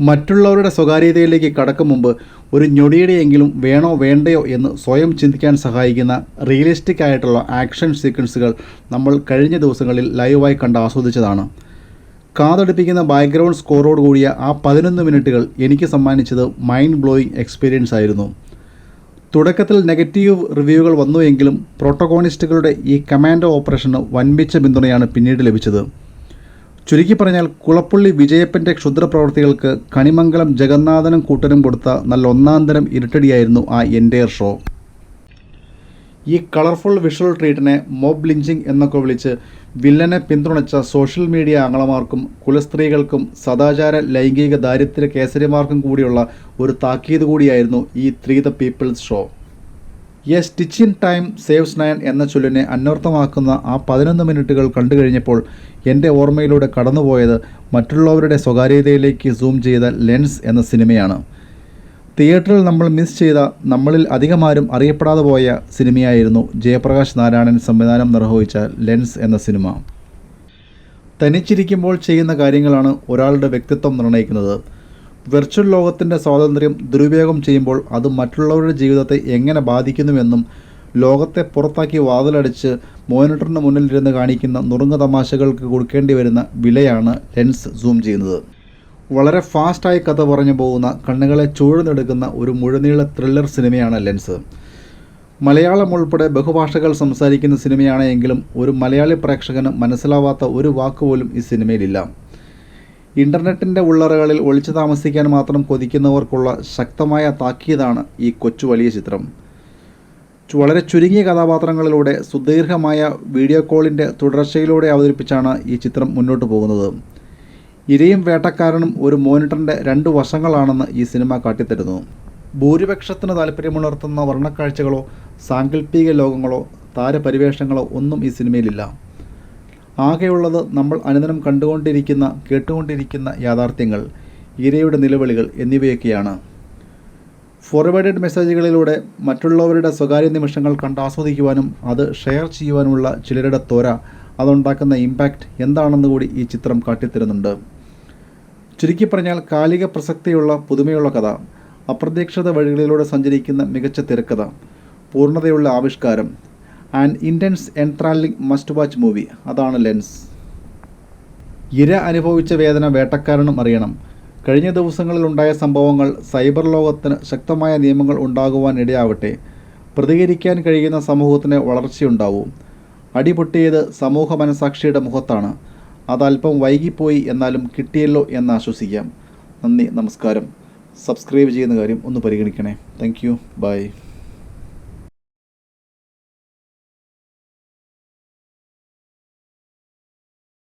മറ്റുള്ളവരുടെ സ്വകാര്യതയിലേക്ക് കടക്കും മുമ്പ് ഒരു ഞൊടിയുടെയെങ്കിലും വേണോ വേണ്ടയോ എന്ന് സ്വയം ചിന്തിക്കാൻ സഹായിക്കുന്ന റിയലിസ്റ്റിക് ആയിട്ടുള്ള ആക്ഷൻ സീക്വൻസുകൾ നമ്മൾ കഴിഞ്ഞ ദിവസങ്ങളിൽ ലൈവായി കണ്ട് ആസ്വദിച്ചതാണ്. കാതടിപ്പിക്കുന്ന ബാക്ക്ഗ്രൗണ്ട് സ്കോറോട് കൂടിയ ആ പതിനൊന്ന് മിനിറ്റുകൾ എനിക്ക് സമ്മാനിച്ചത് മൈൻഡ് ബ്ലോയിങ് എക്സ്പീരിയൻസ് ആയിരുന്നു. തുടക്കത്തിൽ നെഗറ്റീവ് റിവ്യൂകൾ വന്നുവെങ്കിലും പ്രോട്ടോകോണിസ്റ്റുകളുടെ ഈ കമാൻഡോ ഓപ്പറേഷന് വൻപിച്ച പിന്തുണയാണ് പിന്നീട് ലഭിച്ചത്. ചുരുക്കി പറഞ്ഞാൽ കുളപ്പുള്ളി വിജയപ്പന്റെ ക്ഷുദ്രപ്രവർത്തികൾക്ക് കണിമംഗലം ജഗന്നാഥനും കൂട്ടനും കൊടുത്ത നല്ല ഒന്നാന്തരം ഇരുട്ടടിയായിരുന്നു ആ എന്റെ ഷോ. ഈ കളർഫുൾ വിഷ്വൽ ട്രീറ്റിനെ മോബ് ലിഞ്ചിങ് എന്നൊക്കെ വിളിച്ച് വില്ലനെ പിന്തുണച്ച സോഷ്യൽ മീഡിയ ആങ്ങളമാർക്കും കുലസ്ത്രീകൾക്കും സദാചാര ലൈംഗിക ദാരിദ്ര്യ കേസരിമാർക്കും കൂടിയുള്ള ഒരു താക്കീത് കൂടിയായിരുന്നു ഈ three the people's show. A stitch in time saves nine എന്ന ചൊല്ലിനെ അന്വർത്ഥമാക്കുന്ന ആ പതിനൊന്ന് മിനിറ്റുകൾ കണ്ടു കഴിഞ്ഞപ്പോൾ എന്റെ ഓർമ്മയിലൂടെ കടന്നുപോയത് മറ്റുള്ളവരുടെ സ്വകാര്യതയിലേക്ക് സൂം ചെയ്ത ലെൻസ് എന്ന സിനിമയാണ്. തിയേറ്ററിൽ നമ്മൾ മിസ് ചെയ്ത നമ്മളിൽ അധികമാരും അറിയപ്പെടാതെ പോയ സിനിമയായിരുന്നു ജയപ്രകാശ് നാരായണൻ സംവിധാനം നിർവഹിച്ച ലെൻസ് എന്ന സിനിമ. തനിച്ചിരിക്കുമ്പോൾ ചെയ്യുന്ന കാര്യങ്ങളാണ് ഒരാളുടെ വ്യക്തിത്വം നിർണയിക്കുന്നത്. വെർച്വൽ ലോകത്തിന്റെ സ്വാതന്ത്ര്യം ദുരുപയോഗം ചെയ്യുമ്പോൾ അത് മറ്റുള്ളവരുടെ ജീവിതത്തെ എങ്ങനെ ബാധിക്കുന്നുവെന്നും ലോകത്തെ പുറത്താക്കി വാതിലടിച്ച് മോനിറ്ററിന് മുന്നിലിരുന്ന് കാണിക്കുന്ന നുറുങ്ങ തമാശകൾക്ക് കൊടുക്കേണ്ടി വരുന്ന വിലയാണ് ലെൻസ് സൂം ചെയ്യുന്നത്. വളരെ ഫാസ്റ്റായി കഥ പറഞ്ഞു പോകുന്ന കണ്ണുകളെ ചൂഴ്ന്നെടുക്കുന്ന ഒരു മുഴുനീള ത്രില്ലർ സിനിമയാണ് ലെൻസ്. മലയാളം ഉൾപ്പെടെ ബഹുഭാഷകൾ സംസാരിക്കുന്ന സിനിമയാണ് ഒരു മലയാളി പ്രേക്ഷകന് മനസ്സിലാവാത്ത ഒരു വാക്കുപോലും ഈ സിനിമയിലില്ല. ഇന്റർനെറ്റിന്റെ ഉള്ളറകളിൽ ഒളിച്ചു താമസിക്കാൻ മാത്രം കൊതിക്കുന്നവർക്കുള്ള ശക്തമായ താക്കീതാണ് ഈ കൊച്ചു വലിയ ചിത്രം. വളരെ ചുരുങ്ങിയ കഥാപാത്രങ്ങളിലൂടെ സുദീർഘമായ വീഡിയോ കോളിന്റെ തുടർച്ചയിലൂടെ അവതരിപ്പിച്ചാണ് ഈ ചിത്രം മുന്നോട്ട് പോകുന്നത്. ഇരയും വേട്ടക്കാരനും ഒരു മോണിറ്ററിന്റെ രണ്ട് വശങ്ങളാണെന്ന് ഈ സിനിമ കാട്ടിത്തരുന്നു. ഭൂരിപക്ഷത്തിന് താല്പര്യമുണർത്തുന്ന വർണക്കാഴ്ചകളോ സാങ്കല്പിക ലോകങ്ങളോ താരപരിവേഷങ്ങളോ ഒന്നും ഈ സിനിമയിലില്ല. ആകെയുള്ളത് നമ്മൾ അനുദിനം കണ്ടുകൊണ്ടിരിക്കുന്ന കേട്ടുകൊണ്ടിരിക്കുന്ന യാഥാർത്ഥ്യങ്ങൾ ഇരയുടെ നിലവിളികൾ എന്നിവയൊക്കെയാണ്. ഫോർവേഡഡ് മെസ്സേജുകളിലൂടെ മറ്റുള്ളവരുടെ സ്വകാര്യ നിമിഷങ്ങൾ കണ്ടാസ്വദിക്കുവാനും അത് ഷെയർ ചെയ്യുവാനുമുള്ള ചിലരുടെ ത്വര അതുണ്ടാക്കുന്ന ഇമ്പാക്റ്റ് എന്താണെന്ന് കൂടി ഈ ചിത്രം കാട്ടിത്തരുന്നുണ്ട്. ചുരുക്കി പറഞ്ഞാൽ കാലിക പ്രസക്തിയുള്ള പുതുമയുള്ള കഥ അപ്രതീക്ഷിത വഴികളിലൂടെ സഞ്ചരിക്കുന്ന മികച്ച തിരക്കഥ പൂർണതയുള്ള ആവിഷ്കാരം and intense enthralling must watch movie അതാണ് ലെൻസ്. ഇര അനുഭവിച്ച വേദന വേട്ടക്കാരനും അറിയണം. കഴിഞ്ഞ ദിവസങ്ങളിൽ ഉണ്ടായ സംഭവങ്ങൾ സൈബർ ലോകത്തിന് ശക്തമായ നിയമങ്ങൾ ഉണ്ടാകുവാൻ ഇടയാവട്ടെ. പ്രതികരിക്കാൻ കഴിയുന്ന സമൂഹത്തിന് വളർച്ചയുണ്ടാവും. അടിപൊട്ടിയത് സമൂഹ മനസാക്ഷിയുടെ മുഖത്താണ്. അതല്പം വൈകിപ്പോയി എന്നാലും കിട്ടിയല്ലോ എന്ന് ആശ്വസിക്കാം. നന്ദി നമസ്കാരം. സബ്സ്ക്രൈബ് ചെയ്യുന്ന കാര്യം ഒന്ന് പരിഗണിക്കണേ. Thank you by